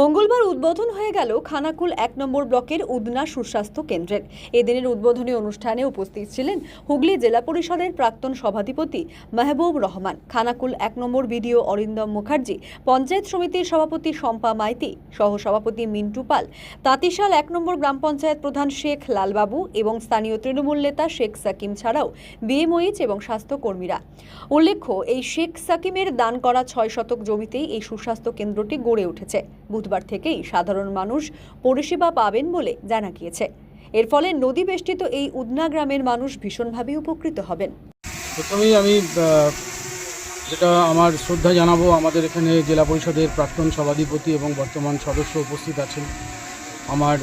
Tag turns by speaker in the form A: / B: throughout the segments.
A: মঙ্গলবার উদ্বোধন হয়ে গেল খানাকুল এক নম্বর ব্লকের উদনা সুস্বাস্থ্য কেন্দ্রের। এদিনের উদ্বোধনী অনুষ্ঠানে উপস্থিত ছিলেন হুগলি জেলা পরিষদের প্রাক্তন সভাধিপতি মাহবুব রহমান, খানাকুল এক নম্বর বিডিও অরিন্দম মুখার্জি, পঞ্চায়েত সমিতির সভাপতি শম্পা মাইতি সহ সভাপতি মিন্টু পাল, তাঁতিশাল এক নম্বর গ্রাম পঞ্চায়েত প্রধান শেখ লালবাবু এবং স্থানীয় তৃণমূল নেতা শেখ সাকিম ছাড়াও বিএমওইচ এবং স্বাস্থ্যকর্মীরা। উল্লেখ্য, এই শেখ সাকিমের দান করা ছয় শতক জমিতেই এই সুস্বাস্থ্য কেন্দ্রটি গড়ে উঠেছে। বুধবার থেকেই সাধারণ মানুষ পরিষেবা পাবেন বলে জানা গিয়েছে। এর ফলে নদী বেষ্টিত এই উদনা গ্রামের মানুষ ভীষণভাবে উপকৃত হবেন।
B: প্রথমেই আমি যেটা আমার শ্রদ্ধা জানাব, আমাদের এখানে জেলা পরিষদের প্রাক্তন সভাধিপতি এবং বর্তমান সদস্য উপস্থিত আছেন। আমার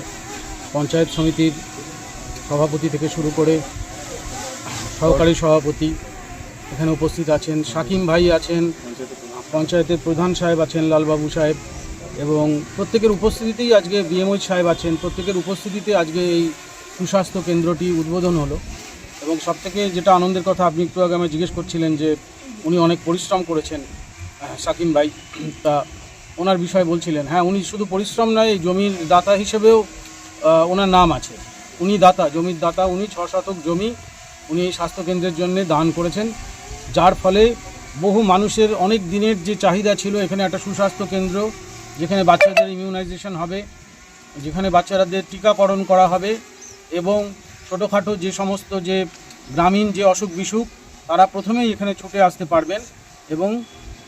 B: পঞ্চায়েত সমিতির সভাপতি থেকে শুরু করে সহকারী সভাপতি এখানে উপস্থিত আছেন। সাকিম ভাই আছেন, পঞ্চায়েতের প্রধান সাহেব আছেন, লালবাবু সাহেব। এবং প্রত্যেকের উপস্থিতিতেই আজকে বিএমওই সাহেব আছেন, প্রত্যেকের উপস্থিতিতে আজকে এই সুস্বাস্থ্য কেন্দ্রটি উদ্বোধন হলো। এবং সবথেকে যেটা আনন্দের কথা আপনি একটু আগে আমায় জিজ্ঞেস করছিলেন যে উনি অনেক পরিশ্রম করেছেন সাকিম ভাই, তা ওনার বিষয়ে বলছিলেন। হ্যাঁ উনি শুধু পরিশ্রম নয়, এই জমির দাতা হিসেবেও ওনার নাম আছে। উনি দাতা, জমির দাতা, উনি ছ শতক জমি উনি এই স্বাস্থ্যকেন্দ্রের জন্য দান করেছেন, যার ফলে বহু মানুষের অনেক দিনের যে চাহিদা ছিল, এখানে একটা সুস্বাস্থ্য কেন্দ্র যেখানে বাচ্চাদের ইমিউনাইজেশন হবে, যেখানে বাচ্চাদের টিকাকরণ করা হবে এবং ছোটোখাটো যে সমস্ত যে গ্রামীণ যে অসুখ বিসুখ, তারা প্রথমেই এখানে ছুটে আসতে পারবেন এবং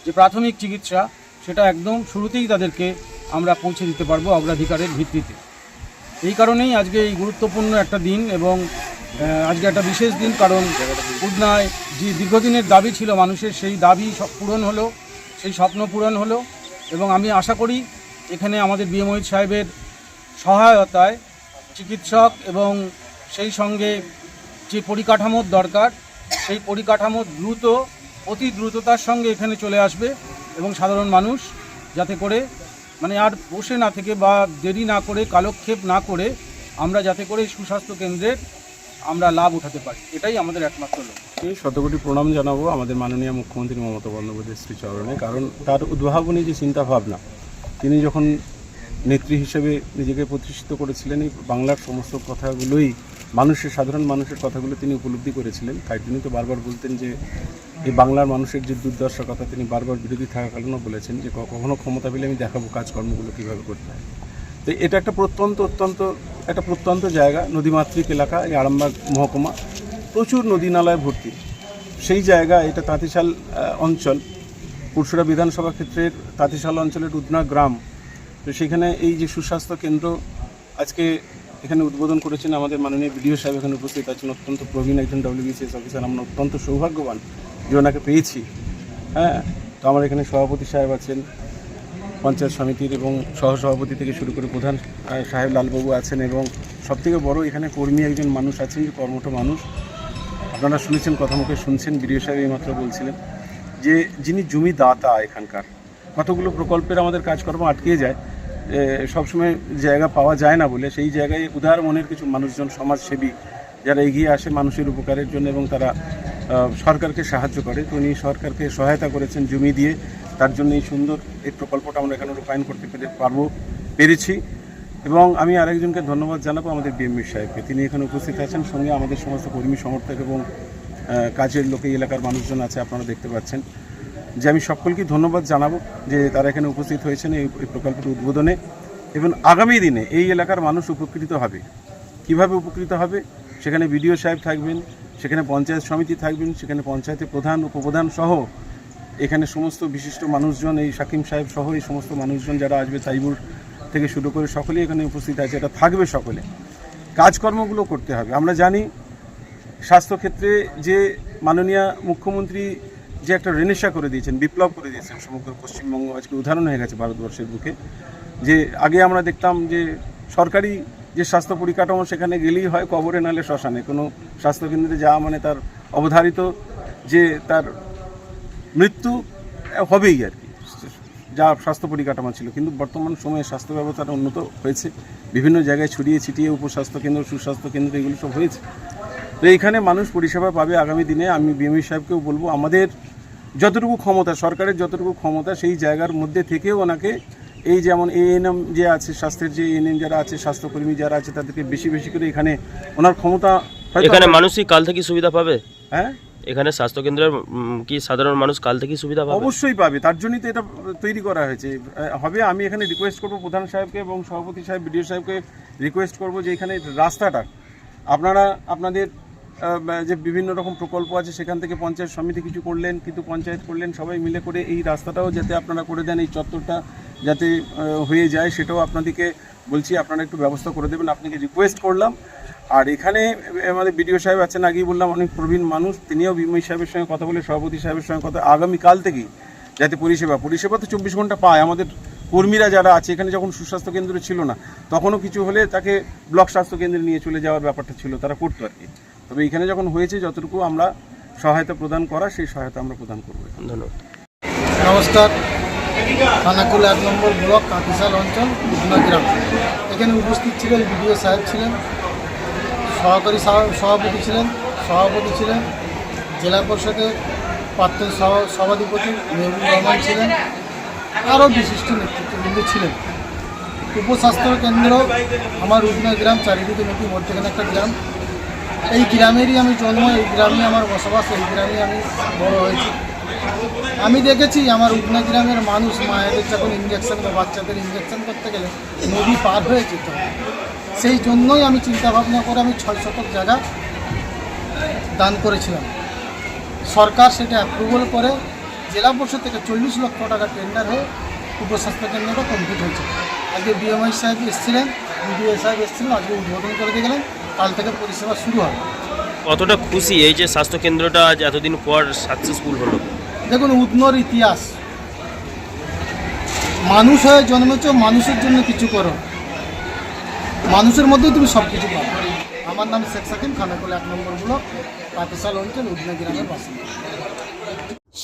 B: যে প্রাথমিক চিকিৎসা, সেটা একদম শুরুতেই তাদেরকে আমরা পৌঁছে দিতে পারব অগ্রাধিকারের ভিত্তিতে। এই কারণেই আজকে এই গুরুত্বপূর্ণ একটা দিন এবং আজকে একটা বিশেষ দিন, কারণ উদনায় যে দীর্ঘদিনের দাবি ছিল মানুষের, সেই দাবি পূরণ হলো, সেই স্বপ্ন পূরণ হলো। এবং আমি আশা করি এখানে আমাদের বিএমওই সাহেবের সহায়তায় চিকিৎসক এবং সেই সঙ্গে যে পরিকাঠামোর দরকার, সেই পরিকাঠামো দ্রুত, অতি দ্রুততার সঙ্গে এখানে চলে আসবে এবং সাধারণ মানুষ যাতে করে মানে আর বসে না থেকে বা দেরি না করে, কালক্ষেপ না করে আমরা যাতে করে সুস্বাস্থ্য কেন্দ্রের আমরা লাভ উঠাতে পারি। এটাই আমাদের একমাত্র লক্ষ্য।
C: শতকোটি প্রণাম জানাব আমাদের মাননীয় মুখ্যমন্ত্রী মমতা বন্দ্যোপাধ্যায় শ্রীচরণে কারণ তার উদ্ভাবনী যে চিন্তাভাবনা, তিনি যখন নেত্রী হিসেবে নিজেকে প্রতিষ্ঠিত করেছিলেন, এই বাংলার সমস্ত কথাগুলোই মানুষের, সাধারণ মানুষের কথাগুলো তিনি উপলব্ধি করেছিলেন। তাই তিনি তো বারবার বলতেন যে, এই বাংলার মানুষের যে দুর্দশার কথা তিনি বারবার বিরোধী থাকাকালীনও বলেছেন যে কখনো ক্ষমতা পেলে আমি দেখাবো কাজকর্মগুলো কীভাবে করতে হয়। তো এটা একটা প্রত্যন্ত, অত্যন্ত, একটা প্রত্যন্ত জায়গা, নদীমাতৃক এলাকা, এই আরামবাগ মহকুমা। প্রচুর নদী নালায় ভর্তি। সেই জায়গা, এটা তাঁতিশাল অঞ্চল। পুরসুরা বিধানসভা ক্ষেত্রের তাঁতিশাল অঞ্চলের উদনা গ্রাম। তো সেখানে এই যে সুস্বাস্থ্য কেন্দ্র আজকে এখানে উদ্বোধন করেছেন আমাদের মাননীয় বিডিও সাহেব। এখানে উপস্থিত আছেন অত্যন্ত প্রবীণ একজন ডব্লিউবিসিএস অফিসার আমরা অত্যন্ত সৌভাগ্যবান যে ওনাকে পেয়েছি। হ্যাঁ তো আমার এখানে সভাপতি সাহেব আছেন, পঞ্চায়েত সমিতির এবং সহসভাপতি থেকে শুরু করে প্রধান সাহেব লালবাবু আছেন এবং সবথেকে বড় এখানে কর্মী একজন মানুষ আছেন, কর্মঠ মানুষ। আপনারা শুনেছেন, কথা মুখে শুনছেন, বিডিও সাহেব এইমাত্র বলছিলেন যে যিনি জমি দাতা এখানকার, কতগুলো প্রকল্পের আমাদের কাজকর্ম আটকে যায় সবসময় জায়গা পাওয়া যায় না বলে, সেই জায়গায় উদার মনের কিছু মানুষজন, সমাজসেবী যারা এগিয়ে আসে মানুষের উপকারের জন্য এবং তারা সরকারকে সাহায্য করে, তো উনি সরকারকে সহায়তা করেছেন জমি দিয়ে, তার জন্য এই সুন্দর এই প্রকল্পটা আমরা এখানে রূপায়ণ করতে পেরে পারব, পেরেছি। এবং আমি আরেকজনকে ধন্যবাদ জানাব, আমাদের বিএমবি সাহেবকে। তিনি এখানে উপস্থিত আছেন, সঙ্গে আমাদের সমস্ত কর্মী সমর্থক এবং কাজের লোকে, এলাকার মানুষজন আছে, আপনারা দেখতে পাচ্ছেন। যে আমি সকলকে ধন্যবাদ জানাব যে তারা এখানে উপস্থিত হয়েছেন এই প্রকল্পের উদ্বোধনে। এবং আগামী দিনে এই এলাকার মানুষ উপকৃত হবে। কীভাবে উপকৃত হবে? সেখানে বিডিও সাহেব থাকবেন, সেখানে পঞ্চায়েত সমিতি থাকবেন, সেখানে পঞ্চায়েতের প্রধান, উপপ্রধান সহ এখানে সমস্ত বিশিষ্ট মানুষজন, এই সাকিম সাহেব সহ এই সমস্ত মানুষজন যারা আসবে তাইবুর থেকে শুরু করে সকলেই এখানে উপস্থিত আছে, এটা থাকবে সকলে। কাজকর্মগুলো করতে হবে। আমরা জানি স্বাস্থ্যক্ষেত্রে যে মাননীয় মুখ্যমন্ত্রী যে একটা রেনেশা করে দিয়েছেন, বিপ্লব করে দিয়েছেন, সমগ্র পশ্চিমবঙ্গ আজকে উদাহরণ হয়ে গেছে ভারতবর্ষের বুকে, যে আগে আমরা দেখতাম যে সরকারি যে স্বাস্থ্য পরিকাঠামো সেখানে গেলেই হয় কবরে নালে শ্মশানে। কোনো স্বাস্থ্যকেন্দ্রে যাওয়া মানে তার অবধারিত যে তার মৃত্যু হবেই আর কি। যা স্বাস্থ্য পরিকাঠামো ছিল। কিন্তু বর্তমান সময়ে স্বাস্থ্য ব্যবস্থাটা উন্নত হয়েছে। বিভিন্ন জায়গায় ছড়িয়ে ছিটিয়ে উপস্বাস্থ্য কেন্দ্র সুস্বাস্থ্য কেন্দ্র এগুলো সব হয়েছে। তো এইখানে মানুষ পরিষেবা পাবে আগামী দিনে। আমি বিএমই সাহেবকেও বলব আমাদের যতটুকু ক্ষমতা সরকারের যতটুকু ক্ষমতা সেই জায়গার মধ্যে থেকেও ওনাকে এই যেমন এএনএম যে আছে স্বাস্থ্যের যে এএনএম যারা আছে স্বাস্থ্যকর্মী যারা আছে তাদেরকে বেশি বেশি করে এখানে ওনার ক্ষমতা
D: এখানে মানুষই কাল থেকে সুবিধা পাবে?
C: হ্যাঁ?
D: এখানে স্বাস্থ্যকেন্দ্রের কি সাধারণ মানুষ কাল থেকেই সুবিধা পাবে?
C: অবশ্যই পাবে। তার জন্যই তো এটা তৈরি করা হয়েছে। হবে, আমি এখানে রিকোয়েস্ট করব প্রধান সাহেবকে এবং সভাপতি সাহেব, বিডিও সাহেবকে রিকোয়েস্ট করব যে এখানে রাস্তাটা, আপনারা, আপনাদের যে বিভিন্ন রকম প্রকল্প আছে, সেখান থেকে পঞ্চায়েত সমিতি কিছু করলেন, কিন্তু পঞ্চায়েত করলেন, সবাই মিলে করে এই রাস্তাটাও যাতে আপনারা করে দেন, এই চত্বরটা যাতে হয়ে যায়, সেটাও আপনাদেরকে বলছি, আপনারা একটু ব্যবস্থা করে দেবেন। আপনাকে রিকোয়েস্ট করলাম আর এখানে আমাদের বিডিও সাহেব আছেন আগেই বললাম অনেক প্রবীণ মানুষ তিনিও বিময় সাহেবের সঙ্গে কথা বলে সভাপতি সাহেবের সঙ্গে কথা আগামীকাল থেকেই যাতে পরিষেবা পরিষেবা তো চব্বিশ ঘণ্টা পায়। আমাদের কর্মীরা যারা আছে এখানে যখন সুস্বাস্থ্য কেন্দ্র ছিল না তখনও কিছু হলে তাকে ব্লক স্বাস্থ্য কেন্দ্রে নিয়ে চলে যাওয়ার ব্যাপারটা ছিল তারা করতো আর কি। তবে এখানে যখন হয়েছে যতটুকু আমরা সহায়তা প্রদান করা সেই সহায়তা আমরা প্রদান করব
D: ধন্যবাদ।
E: নমস্কার। খানাকুল এক নম্বর ব্লক কাকিশাল অঞ্চল গ্রাম। এখানে উপস্থিত ছিলেন বিডিও সাহেব ছিলেন। সহকারী সভাপতি ছিলেন সভাপতি ছিলেন, জেলা পরিষদের প্রাক্তন সভা- সভাধিপতি মেহবুব রহমান ছিলেন, আরও বিশিষ্ট নেতৃত্ববৃন্দ ছিলেন। উপস্বাস্থ্য কেন্দ্র আমার উদনা গ্রাম, চারিদিকে নদী মধ্যখানে একটা গ্রাম। এই গ্রামেরই আমি জন্ম, এই গ্রামে আমার বসবাস, এই গ্রামে আমি বড় হয়েছি। আমি দেখেছি আমার উগনা গ্রামের মানুষ মায়েদের যখন ইঞ্জেকশন বা বাচ্চাদের ইঞ্জেকশন করতে গেলে নদী পার হয়ে যেত সেই জন্যই আমি চিন্তা ভাবনা করে আমি ছয় শতক জায়গা দান করেছিলাম। সরকার সেটা অ্যাপ্রুভাল করে জেলা পরিষদ থেকে চল্লিশ লক্ষ টাকা টেন্ডার হয়ে উপস্বাস্থ্য কেন্দ্রটা কমপ্লিট হয়েছে। আজকে বিএমআই সাহেব এসেছিলেন বিডিও সাহেব এসেছিলেন, আজকে উদ্বোধন করে দিয়ে গেলেন, কাল থেকে পরিষেবা শুরু হবে।
D: কতটা খুশি এই যে স্বাস্থ্য কেন্দ্রটা আজ এতদিন পর সাকসেসফুল হলো?
E: দেখুন উত্নর ইতিহাস। মানুষ হয়ে জন্মেছ, মানুষের জন্য কিছু করো। মানুষের মধ্যেই তুমি সব কিছু পাবো। আমার নাম শেখ সাকিম খানাকুল এক নম্বর ব্লক পাকিসাল অঞ্চল, উদনা গ্রামের বাসিন্দা।